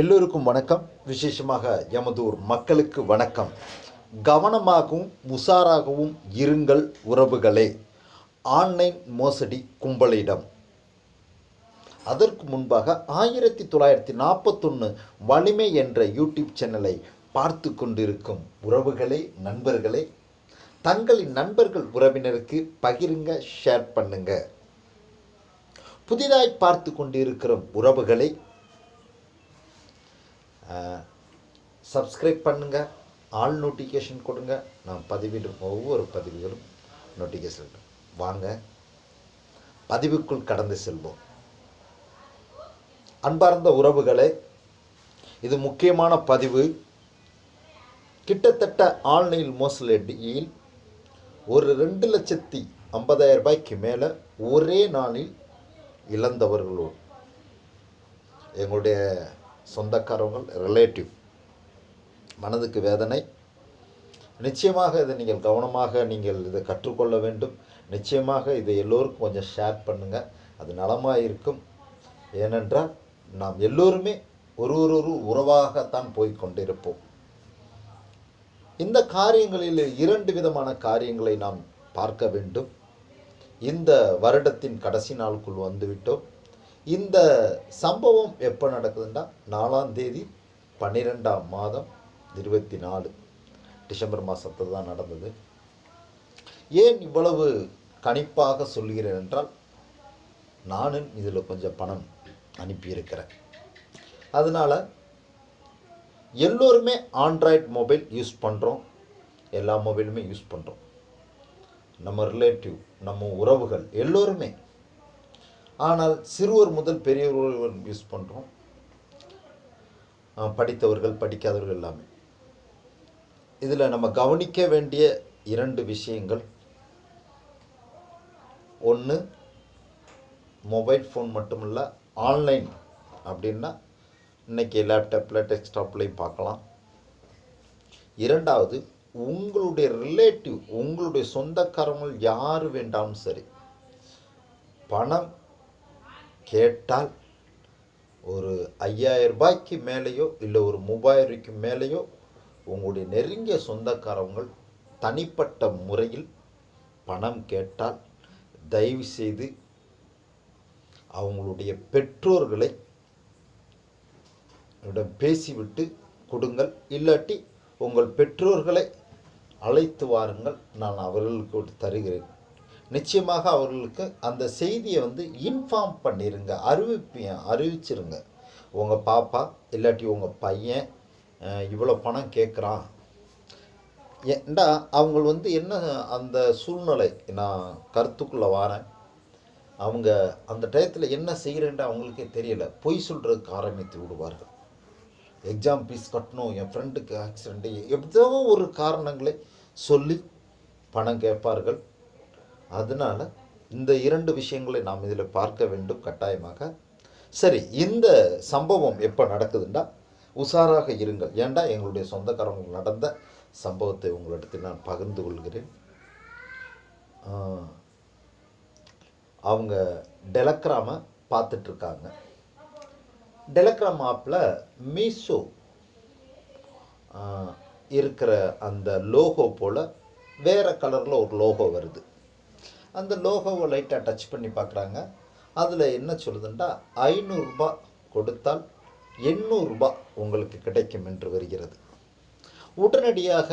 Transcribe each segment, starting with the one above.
எல்லோருக்கும் வணக்கம். விசேஷமாக எமதூர் மக்களுக்கு வணக்கம். கவனமாகவும் உஷாராகவும் இருங்கள் உறவுகளே. ஆன்லைன் மோசடி கும்பலிடம். அதற்கு முன்பாக ஆயிரத்தி தொள்ளாயிரத்தி நாற்பத்தொன்று வலிமை என்ற யூடியூப் சேனலை பார்த்து கொண்டிருக்கும் உறவுகளே நண்பர்களே தங்களின் நண்பர்கள் உறவினருக்கு பகிருங்க ஷேர் பண்ணுங்க. புதிதாய் பார்த்து கொண்டிருக்கிற உறவுகளை சப்ஸ்கிரைப் பண்ணுங்கள் ஆல் நோட்டிஃபிகேஷன் கொடுங்க. நான் பதிவிடும் ஒவ்வொரு பதிவுகளும் நோட்டிஃபிகேஷன் வாங்க. பதிவுக்குள் கடந்து செல்வோம். அன்பார்ந்த உறவுகளே இது முக்கியமான பதிவு. கிட்டத்தட்ட ஆன்லைன் மோசடியில் ஒரு ரெண்டு லட்சத்தி ஐம்பதாயிரம் ரூபாய்க்கு மேலே ஒரே நாளில் இழந்தவர்களோடு. எங்களுடைய சொந்தக்காரவங்கள் ரிலேட்டிவ் மனதுக்கு வேதனை. நிச்சயமாக இதை நீங்கள் கவனமாக நீங்கள் இதை கற்றுக்கொள்ள வேண்டும். நிச்சயமாக இதை எல்லோருக்கும் கொஞ்சம் ஷேர் பண்ணுங்கள் அது நலமாக இருக்கும். ஏனென்றால் நாம் எல்லோருமே ஒரு ஒரு ஒரு உறவாகத்தான் போய் கொண்டிருப்போம். இந்த காரியங்களில் இரண்டு விதமான காரியங்களை நாம் பார்க்க வேண்டும். இந்த வருடத்தின் கடைசி நாளுக்குள் வந்துவிட்டோம். இந்த சம்பவம் எப்போ நடக்குதுன்னா நாலாம் தேதி பன்னிரெண்டாம் மாதம் இருபத்தி நாலு டிசம்பர் மாதத்தில் தான் நடந்தது. ஏன் இவ்வளவு கணிப்பாக சொல்கிறேன் என்றால் நானும் இதில் கொஞ்சம் பணம் அனுப்பியிருக்கிறேன். அதனால் எல்லோருமே ஆண்ட்ராய்ட் மொபைல் யூஸ் பண்ணுறோம் எல்லா மொபைலுமே யூஸ் பண்ணுறோம் நம்ம ரிலேட்டிவ் நம்ம உறவுகள் எல்லோருமே ஆனால் சிறுவர் முதல் பெரியவர்கள் யூஸ் பண்ணுறோம் படித்தவர்கள் படிக்காதவர்கள் எல்லாமே. இதில் நம்ம கவனிக்க வேண்டிய இரண்டு விஷயங்கள். ஒன்று மொபைல் ஃபோன் மட்டுமில்ல ஆன்லைன் அப்படின்னா இன்றைக்கி லேப்டாப்பில் டெஸ்க்டாப்லேயும் பார்க்கலாம். இரண்டாவது உங்களுடைய ரிலேட்டிவ் உங்களுடைய சொந்தக்காரங்கள் யார் வேண்டாலும் சரி பணம் கேட்டால் ஒரு ஐயாயிரம் ரூபாய்க்கு மேலேயோ இல்லை ஒரு மூவாயிரம் ரூபாய்க்கு மேலேயோ உங்களுடைய நெருங்கிய சொந்தக்காரவங்கள் தனிப்பட்ட முறையில் பணம் கேட்டால் தயவு செய்து அவங்களுடைய பெற்றோர்களை பேசிவிட்டு கொடுங்கள். இல்லாட்டி உங்கள் பெற்றோர்களை அழைத்து வாருங்கள். நான் அவர்களுக்கு தருகிறேன். நிச்சயமாக அவர்களுக்கு அந்த செய்தியை வந்து இன்ஃபார்ம் பண்ணிடுங்க அறிவிப்பி அறிவிச்சிருங்க. உங்கள் பாப்பா இல்லாட்டி உங்கள் பையன் இவ்வளோ பணம் கேட்குறான் ஏண்டா அவங்க வந்து என்ன அந்த சூழ்நிலை நான் கருத்துக்குள்ளே வரேன். அவங்க அந்த டயத்தில் என்ன செய்கிறேன்ட்டு அவங்களுக்கே தெரியல. பொய் சொல்கிறதுக்கு ஆரம்பித்து விடுவார்கள். எக்ஸாம் ஃபீஸ் கட்டணும் என் ஃப்ரெண்டுக்கு ஆக்சிடெண்ட்டு எப்படியோ ஒரு காரணங்களை சொல்லி பணம் கேட்பார்கள். அதனால் இந்த இரண்டு விஷயங்களை நாம் இதில் பார்க்க வேண்டும் கட்டாயமாக. சரி இந்த சம்பவம் எப்போ நடக்குதுண்டா? உஷாராக இருங்கள். ஏண்டா எங்களுடைய சொந்தக்காரங்க நடந்த சம்பவத்தை உங்களிடத்தில் நான் பகிர்ந்து கொள்கிறேன். அவங்க டெலக்ராமை பார்த்துட்ருக்காங்க. டெலக்ராம் ஆப்பில் மீஷோ இருக்கிற அந்த லோகோ போல் வேறு கலரில் ஒரு லோகோ வருது. அந்த லோகோவை லைட்டாக டச் பண்ணி பார்க்குறாங்க. அதில் என்ன சொல்லுதுண்டா? ஐநூறுரூபா கொடுத்தால் எண்ணூறுரூபா உங்களுக்கு கிடைக்கும் என்று வருகிறது. உடனடியாக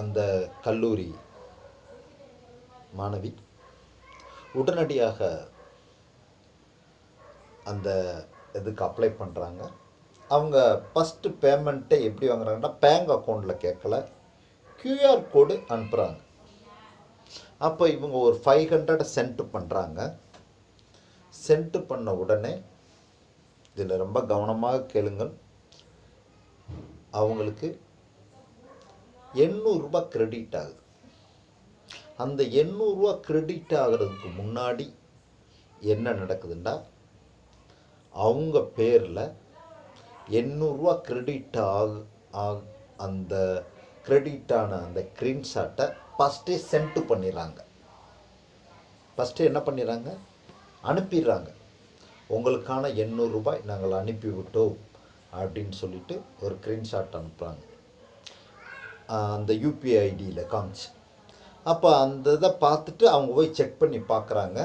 அந்த கல்லூரி மாணவி உடனடியாக அந்த இதுக்கு அப்ளை பண்ணுறாங்க அவங்க ஃபஸ்ட்டு பேமெண்ட்டை எப்படி வாங்குறாங்கன்னா பேங்க் அக்கௌண்ட்டில் கேட்கல. க்யூஆர் கோடு அனுப்புகிறாங்க அப்போ இவங்க ஒரு ஃபைவ் ஹண்ட்ரட் சென்ட் பண்ணுறாங்க சென்ட் பண்ண உடனே இதில் ரொம்ப கவனமாக கேளுங்கள். அவங்களுக்கு எண்ணூறுரூபா கிரெடிட் ஆகுது. அந்த எண்ணூறுரூவா கிரெடிட் ஆகிறதுக்கு முன்னாடி என்ன நடக்குதுன்னா அவங்க பேரில் எண்ணூறுரூவா கிரெடிட் ஆகு ஆக அந்த கிரெடிட்டான அந்த ஸ்க்ரீன்ஷாட்டை ஃபஸ்ட்டே சென்ட்டு பண்ணிடுறாங்க. ஃபஸ்ட்டு என்ன பண்ணிடுறாங்க? அனுப்பிடுறாங்க. உங்களுக்கான எண்ணூறு ரூபாய் நாங்கள் அனுப்பிவிட்டோம் அப்படின்னு சொல்லிட்டு ஒரு ஸ்க்ரீன்ஷாட் அனுப்புகிறாங்க அந்த யூபிஐ ஐடியில் காமிச்சு. அப்போ அந்த இதை பார்த்துட்டு அவங்க போய் செக் பண்ணி பார்க்குறாங்க.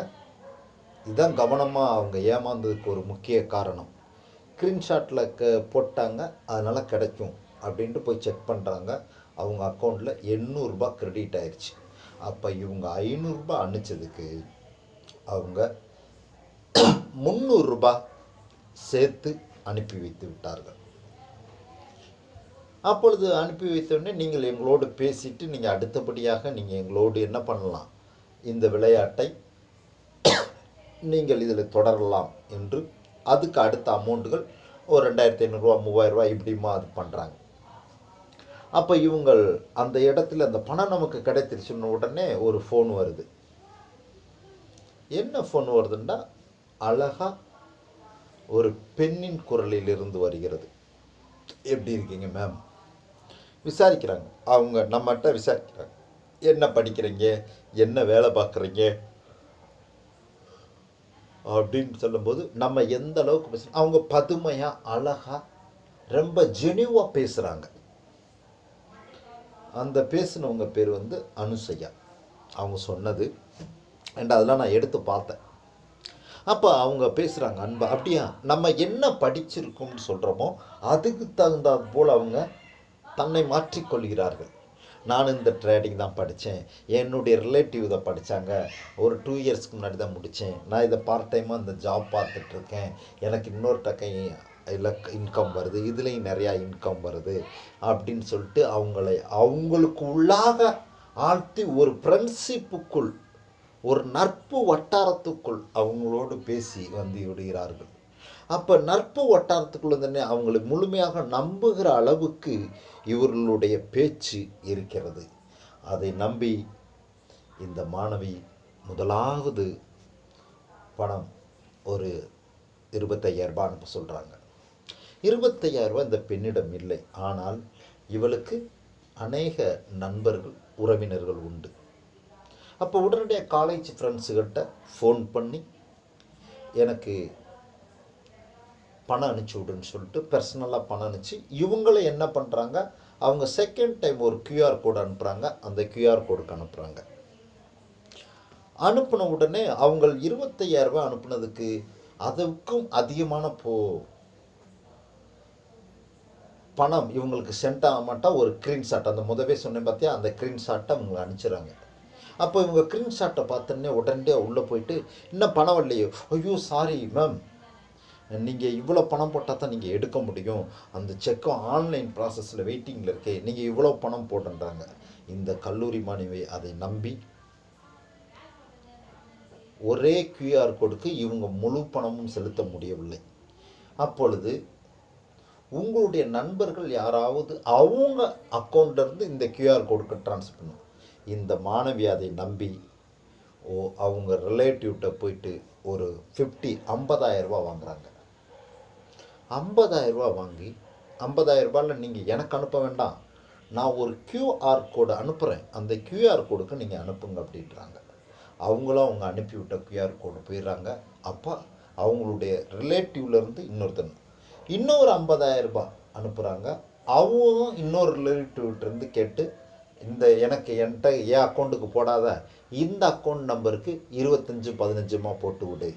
இதுதான் கவனமாக அவங்க ஏமாந்ததுக்கு ஒரு முக்கிய காரணம். ஸ்க்ரீன்ஷாட்டில் க போட்டாங்க. அதனால் கிடைக்கும் அப்படின்ட்டு போய் செக் பண்ணுறாங்க அவங்க அக்கௌண்ட்டில் எண்ணூறுரூபா க்ரெடிட் ஆயிடுச்சு அப்போ இவங்க ஐநூறுரூபா அனுப்பிச்சதுக்கு அவங்க முந்நூறுரூபா சேர்த்து அனுப்பி வைத்து விட்டார்கள். அப்பொழுது அனுப்பி வைத்தவுடனே நீங்கள் எங்களோடு பேசிட்டு நீங்கள் அடுத்தபடியாக நீங்கள் எங்களோடு என்ன பண்ணலாம்? இந்த விளையாட்டை நீங்கள் இதில் தொடரலாம் என்று அதுக்கு அடுத்த அமௌண்ட்டுகள் ஒரு ரெண்டாயிரத்தி ஐநூறுரூவா மூவாயிரரூவா இப்படிமா அது பண்ணுறாங்க அப்போ இவங்கள் அந்த இடத்துல அந்த பணம் நமக்கு கிடைத்திருச்சுன்ன உடனே ஒரு ஃபோன் வருது. என்ன ஃபோன் வருதுன்னா அழகா ஒரு பெண்ணின் குரலில் இருந்து வருகிறது. எப்படி இருக்கீங்க மேம் விசாரிக்கிறாங்க. அவங்க நம்மகிட்ட விசாரிக்கிறாங்க. என்ன படிக்கிறீங்க? என்ன வேலை பார்க்குறீங்க? அப்படின்னு சொல்லும்போது நம்ம எந்த அளவுக்கு பேசுகிறோம் அவங்க பதுமையாக அழகாக ரொம்ப ஜெனிவாக பேசுகிறாங்க அந்த பேசினவங்க பேர் வந்து அனுசையா. அவங்க சொன்னது. அண்ட் அதெல்லாம் நான் எடுத்து பார்த்தேன். அப்போ அவங்க பேசுகிறாங்க அன்பா அப்படியா? நம்ம என்ன படிச்சிருக்கோம்னு சொல்கிறோமோ அதுக்கு தகுந்தா போல் அவங்க தன்னை மாற்றிக்கொள்கிறார்கள் நான் இந்த ட்ரேடிங் தான் படித்தேன் என்னுடைய ரிலேட்டிவ் இதை படித்தாங்க ஒரு டூ இயர்ஸ்க்கு முன்னாடி தான் முடித்தேன் நான் இதை பார்ட் டைமாக இந்த ஜாப் பார்த்துட்ருக்கேன் எனக்கு இன்னொரு டக்கை இல்லை இன்கம் வருது இதுலேயும் நிறையா இன்கம் வருது அப்படின்னு சொல்லிட்டு அவங்களை அவங்களுக்கு உள்ளாக ஆழ்த்தி ஒரு ஃப்ரெண்ட்ஷிப்புக்குள் ஒரு நட்பு வட்டாரத்துக்குள் அவங்களோடு பேசி வந்து விடுகிறார்கள். அப்போ நட்பு வட்டாரத்துக்குள்ள தானே அவங்களை முழுமையாக நம்புகிற அளவுக்கு இவர்களுடைய பேச்சு இருக்கிறது. அதை நம்பி இந்த மாணவி முதலாவது பணம் ஒரு இருபத்தையாயிரரூபா அனுப்ப சொல்கிறாங்க இருபத்தையாயிரரூபா இந்த பெண்ணிடம் இல்லை. ஆனால் இவளுக்கு அநேக நண்பர்கள் உறவினர்கள் உண்டு. அப்போ உடனடியாக காலேஜ் ஃப்ரெண்ட்ஸுக்கிட்ட ஃபோன் பண்ணி எனக்கு பணம் அனுப்பிச்சி விடுன்னு சொல்லிட்டு பர்சனலாக பணம் அனுப்பிச்சு இவங்கள என்ன பண்ணுறாங்க அவங்க செகண்ட் டைம் ஒரு கியூஆர் கோடு அனுப்புகிறாங்க அந்த கியூஆர் கோடுக்கு அனுப்புகிறாங்க அனுப்பின உடனே அவங்க இருபத்தையாயிரம் ரூபாய் அனுப்புனதுக்கு அதுக்கும் அதிகமான போ பணம் இவங்களுக்கு சென்ட் ஆக மாட்டால் ஒரு ஸ்க்ரீன்ஷாட் அந்த முதவே சொன்னேன் பார்த்தியா அந்த க்ரீன் ஷாட்டை அவங்களை அனுப்பிச்சிடுறாங்க. அப்போ இவங்க ஸ்க்ரீன்ஷாட்டை பார்த்தோன்னே உடனடியாக உள்ளே போயிட்டு இன்னும் பணம் இல்லையோ. ஐயோ சாரி மேம் நீங்கள் இவ்வளோ பணம் போட்டால் தான் நீங்கள் எடுக்க முடியும். அந்த செக்கும் ஆன்லைன் ப்ராசஸில் வெயிட்டிங்கில் இருக்கே. நீங்கள் இவ்வளோ பணம் போட்டுன்றாங்க. இந்த கல்லூரி மாணவி அதை நம்பி ஒரே கியூஆர் கோடுக்கு இவங்க முழு பணமும் செலுத்த முடியவில்லை. அப்பொழுது உங்களுடைய நண்பர்கள் யாராவது அவங்க அக்கௌண்ட்லேருந்து இந்த கியூஆர் கோடுக்கு ட்ரான்ஸ்ஃபர் பண்ணும் இந்த மாணவி அதை நம்பி ஓ அவங்க ரிலேட்டிவ்கிட்ட போயிட்டு ஒரு ஃபிஃப்டி ஐம்பதாயிரரூபா வாங்குறாங்க. ஐம்பதாயிரரூபா வாங்கி ஐம்பதாயிரரூபாவில் நீங்கள் எனக்கு அனுப்ப வேண்டாம். நான் ஒரு கியூஆர் கோடு அனுப்புகிறேன் அந்த கியூஆர் கோடுக்கு நீங்கள் அனுப்புங்க அப்படின்றாங்க. அவங்களும் அவங்க அனுப்பிவிட்ட கியூஆர் கோடு போயிடுறாங்க. அப்போ அவங்களுடைய ரிலேட்டிவ்லேருந்து இன்னொருத்தன் இன்னொரு ஐம்பதாயிரம் ரூபாய் அனுப்புகிறாங்க அவங்களும் இன்னொரு ரிலேட்டிவ்கிட்டேருந்து கேட்டு இந்த எனக்கு என்கிட்ட என் அக்கௌண்ட்டுக்கு போடாத இந்த அக்கௌண்ட் நம்பருக்கு இருபத்தஞ்சு பதினஞ்சுமா போட்டு விடு.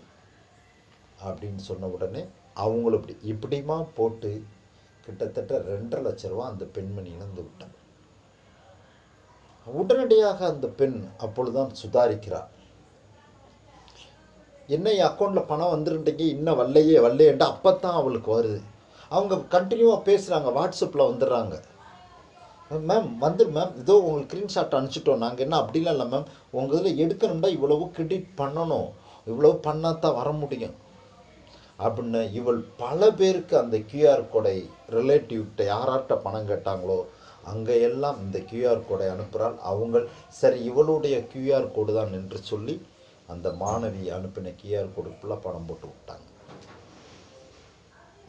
அப்படின்னு சொன்ன உடனே அவங்களும் இப்படி இப்படிமா போட்டு கிட்டத்தட்ட ரெண்டரை லட்ச ரூபா அந்த பெண்மணி இழந்து விட்டார் உடனடியாக அந்த பெண் அப்பொழுதுதான் சுதாரிக்கிறார் என்ன என் அக்கௌண்ட்டில் பணம் வந்துருண்டீங்க இன்னும் வரலையே வரலையேன்ட்டு அப்போ தான் அவளுக்கு வருது. அவங்க கண்டினியூவாக பேசுகிறாங்க வாட்ஸ்அப்பில் வந்துடுறாங்க. மேம் வந்துடு மேம் இதோ உங்களுக்கு ஸ்க்ரீன்ஷாட் அனுப்பிச்சிட்டோம். நாங்கள் என்ன அப்படிலாம் இல்லை மேம் உங்கள் இதில் எடுக்கணும்னா இவ்வளவு கிரெடிட் பண்ணணும். இவ்வளவு பண்ணால் தான் வர முடியும். அப்படின்னு இவள் பல பேருக்கு அந்த கியூஆர் கோடை ரிலேட்டிவ்கிட்ட யார்கிட்ட பணம் கேட்டாங்களோ அங்கே எல்லாம் இந்த கியூஆர் கோடை அனுப்புகிறாள் அவங்க சரி இவளுடைய கியூஆர் கோடு தான் என்று சொல்லி அந்த மாணவி அனுப்பின கியூஆர் கோடு ஃபுல்லாக பணம் போட்டு விட்டாங்க.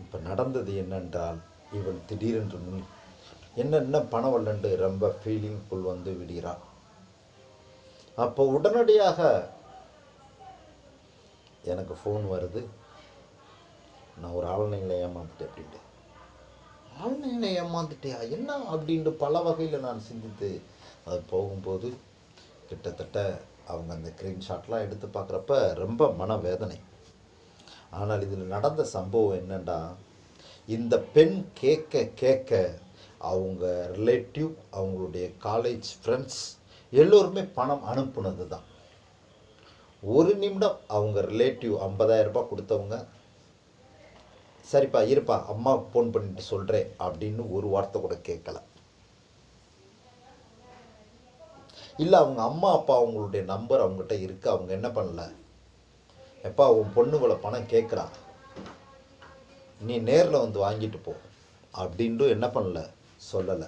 இப்போ நடந்தது என்னென்றால் இவள் திடீரென்று முன் என்னென்ன பணம் வரலன்ட்டு ரொம்ப ஃபீலிங்குக்குள் வந்து விடுகிறாள் அப்போ உடனடியாக எனக்கு ஃபோன் வருது. நான் ஒரு ஆன்லைனில் ஏமாந்துட்டேன் அப்படின்ட்டு. ஆன்லைனில் ஏமாந்துட்டியா? என்ன? அப்படின்ட்டு பல வகையில் நான் சிந்தித்து அது போகும்போது கிட்டத்தட்ட அவங்க அந்த ஸ்க்ரீன்ஷாட்லாம் எடுத்து பார்க்குறப்ப ரொம்ப மனவேதனை. ஆனால் இதில் நடந்த சம்பவம் என்னென்னா இந்த பெண் கேட்க கேட்க அவங்க ரிலேட்டிவ் அவங்களுடைய காலேஜ் ஃப்ரெண்ட்ஸ் எல்லோருமே பணம் அனுப்புனது தான். ஒரு நிமிடம் அவங்க ரிலேட்டிவ் 50000 ரூபாய் கொடுத்தவங்க சரிப்பா இருப்பா அம்மாவுக்கு ஃபோன் பண்ணிட்டு சொல்கிறேன் அப்படின்னு ஒரு வார்த்தை கூட கேட்கல. இல்லை அவங்க அம்மா அப்பா அவங்களுடைய நம்பர் அவங்ககிட்ட இருக்கு. அவங்க என்ன பண்ணல? எப்பா உன் பொண்ணு இவ்வளோ பணம் கேட்குறா நீ நேரில் வந்து வாங்கிட்டு போ. அப்படின்ட்டு என்ன பண்ணல? சொல்லலை.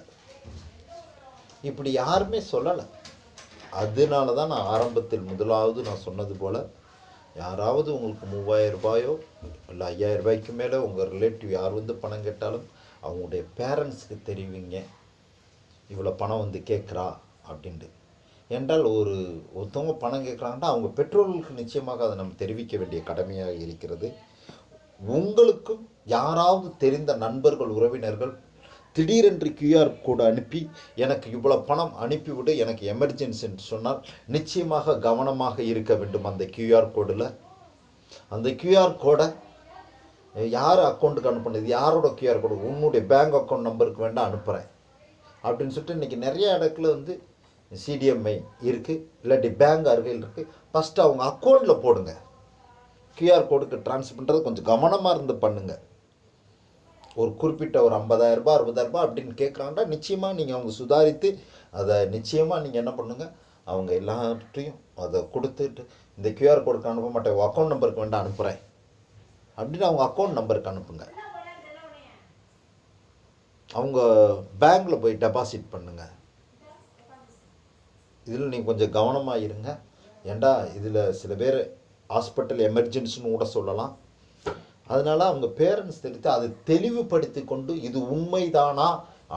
இப்படி யாருமே சொல்லலை. அதனால தான் நான் ஆரம்பத்தில் முதலாவது நான் சொன்னது போல் யாராவது உங்களுக்கு மூவாயிரம் ரூபாயோ இல்லை ஐயாயிரம் ரூபாய்க்கு மேலே உங்கள் ரிலேட்டிவ் யார் வந்து பணம் கேட்டாலும் அவங்களுடைய பேரண்ட்ஸுக்கு தெரிவிங்க. இவ்வளோ பணம் வந்து கேட்குறா அப்படின்ட்டு. என்றால் ஒரு ஒருத்தவங்க பணம் கேட்குறாங்கன்னா அவங்க பெற்றோர்களுக்கு நிச்சயமாக அதை நம்ம தெரிவிக்க வேண்டிய கடமையாக இருக்கிறது. உங்களுக்கும் யாராவது தெரிந்த நண்பர்கள் உறவினர்கள் திடீரென்று கியூஆர் கோடு அனுப்பி எனக்கு இவ்வளோ பணம் அனுப்பிவிடு எனக்கு எமர்ஜென்சின்னு சொன்னால் நிச்சயமாக கவனமாக இருக்க வேண்டும் அந்த கியூஆர் கோடில். அந்த கியூஆர் கோடை யார் அக்கௌண்ட்டுக்கு அனுப்புனது? யாரோட கியூஆர் கோடு? உன்னுடைய பேங்க் அக்கௌண்ட் நம்பருக்கு வேண்டாம் அனுப்புகிறேன் அப்படின்னு சொல்லிட்டு இன்றைக்கி நிறைய இடத்துல வந்து சிடிஎம்ஐ இருக்குது இல்லாட்டி பேங்க் அருகில் இருக்குது ஃபஸ்ட்டு அவங்க அக்கௌண்ட்டில் போடுங்க. கியூஆர் கோடுக்கு ட்ரான்ஸ்ஃபர் பண்ணுறது கொஞ்சம் கவனமாக இருந்து பண்ணுங்கள் ஒரு குறிப்பிட்ட ஒரு ஐம்பதாயிரரூபா அறுபதாயிரரூபா அப்படின்னு கேட்குறாங்கன்னா நிச்சயமாக நீங்கள் அவங்க சுதாரித்து அதை நிச்சயமாக நீங்கள் என்ன பண்ணுங்கள் அவங்க எல்லாத்தையும் அதை கொடுத்துட்டு இந்த கியூஆர் கோடுக்கு அனுப்ப மாட்டேன். அக்கௌண்ட் நம்பருக்கு வேண்டாம் அனுப்புகிறேன் அப்படின்னு அவங்க அக்கௌண்ட் நம்பருக்கு அனுப்புங்க. அவங்க பேங்க்கில் போய் டெபாசிட் பண்ணுங்கள் இதில் நீங்கள் கொஞ்சம் கவனமாக இருங்க. ஏண்டா இதில் சில பேர் ஹாஸ்பிட்டல் எமர்ஜென்சின்னு கூட சொல்லலாம். அதனால் அவங்க பேரண்ட்ஸ் தெரிவித்து அதை தெளிவுபடுத்தி கொண்டு இது உண்மைதானா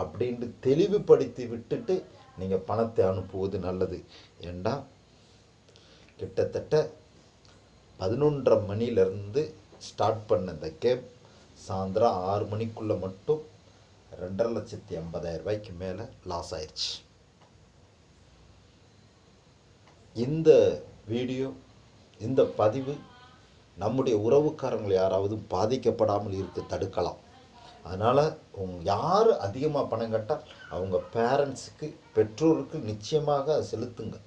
அப்படின்ட்டு தெளிவுபடுத்தி விட்டுட்டு நீங்கள் பணத்தை அனுப்புவது நல்லது. ஏண்டா? கிட்டத்தட்ட பதினொன்றரை மணிலேருந்து ஸ்டார்ட் பண்ண இந்த கேப் சாயந்தரம் ஆறு மணிக்குள்ளே மட்டும் ரெண்டரை லட்சத்தி ஐம்பதாயிரம் ரூபாய்க்கு மேலே லாஸ் ஆயிடுச்சு இந்த வீடியோ இந்த பதிவு நம்முடைய உறவுக்காரங்கள் யாராவது பாதிக்கப்படாமல் இருக்க தடுக்கலாம். அதனால் உங்க யார் அதிகமாக பணம் கேட்டால் அவங்க பேரண்ட்ஸுக்கு பெற்றோருக்கு நிச்சயமாக அதை செலுத்துங்க.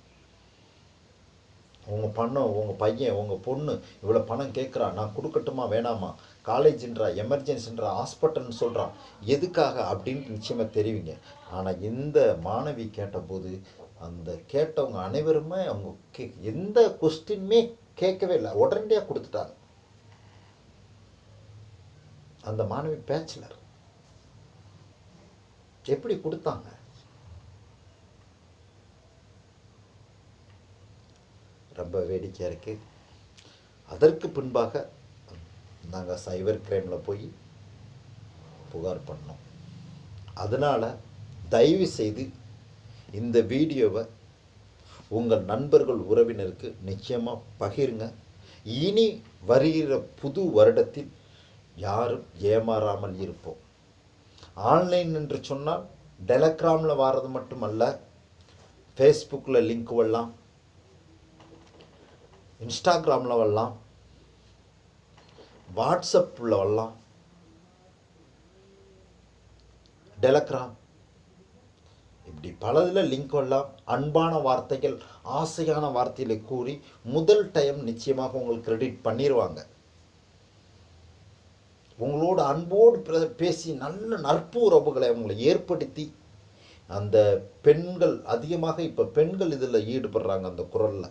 உங்கள் பணம் உங்கள் பையன் உங்கள் பொண்ணு இவ்வளோ பணம் கேட்குறா நான் கொடுக்கட்டுமா வேணாமா? காலேஜ்ன்றா எமர்ஜென்சின்றா ஹாஸ்பிட்டல்னு சொல்கிறான் எதுக்காக? அப்படின்ட்டு நிச்சயமாக தெரிவிங்க. ஆனால் இந்த மாணவி கேட்டபோது அந்த கேட்டவங்க அனைவருமே அவங்க கே எந்த கொஸ்டினுமே கேட்கவே இல்லை. உடனடியாக கொடுத்துட்டாங்க. அந்த மாணவி பேச்சுலர். எப்படி கொடுத்தாங்க? ரொம்ப வேடிக்கையாக இருக்குது அதற்கு பின்பாக நாங்கள் சைபர் கிரைமில் போய் புகார் பண்ணோம். அதனால் தயவு செய்து இந்த வீடியோவை உங்கள் நண்பர்கள் உறவினருக்கு நிச்சயமாக பகிருங்க. இனி வருகிற புது வருடத்தில் யாரும் ஏமாறாமல் இருப்போம். ஆன்லைன் என்று சொன்னால் டெலக்ராமில் வாரது மட்டுமல்ல ஃபேஸ்புக்கில் லிங்க் வரலாம் இன்ஸ்டாகிராமில் வரலாம் வாட்ஸ்அப்பில் வரலாம். டெலக்ராம் இப்படி பலதில் லிங்க் வரலாம் அன்பான வார்த்தைகள் ஆசையான வார்த்தைகளை கூறி முதல் டைம் நிச்சயமாக உங்களுக்கு கிரெடிட் பண்ணிடுவாங்க உங்களோட அன்போடு பேசி நல்ல நட்பு உறவுகளை அவங்களை ஏற்படுத்தி அந்த பெண்கள் அதிகமாக இப்போ பெண்கள் இதில் ஈடுபடுறாங்க அந்த குரலில்.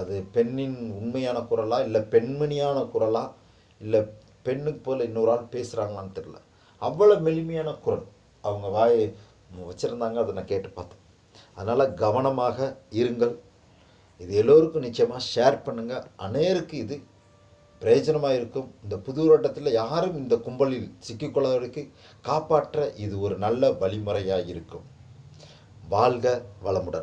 அது பெண்ணின் உண்மையான குரலா இல்லை பெண்மணியான குரலா இல்லை பெண்ணுக்கு போல் இன்னொரு ஆள் பேசுகிறாங்களான்னு தெரில அவ்வளோ மெலிமையான குரல். அவங்க வாய் வச்சுருந்தாங்க அதை நான் கேட்டு பார்த்தேன். அதனால் கவனமாக இருங்கள். இது எல்லோருக்கும் நிச்சயமாக ஷேர் பண்ணுங்கள் அநேருக்கு இது பிரயோஜனமாக இருக்கும் இந்த புது வருடத்தில் யாரும் இந்த கும்பலில் சிக்கிக்கொள்ளாதவருக்கு காப்பாற்ற இது ஒரு நல்ல வழிமுறையாக இருக்கும் வாழ்க வளமுடன்.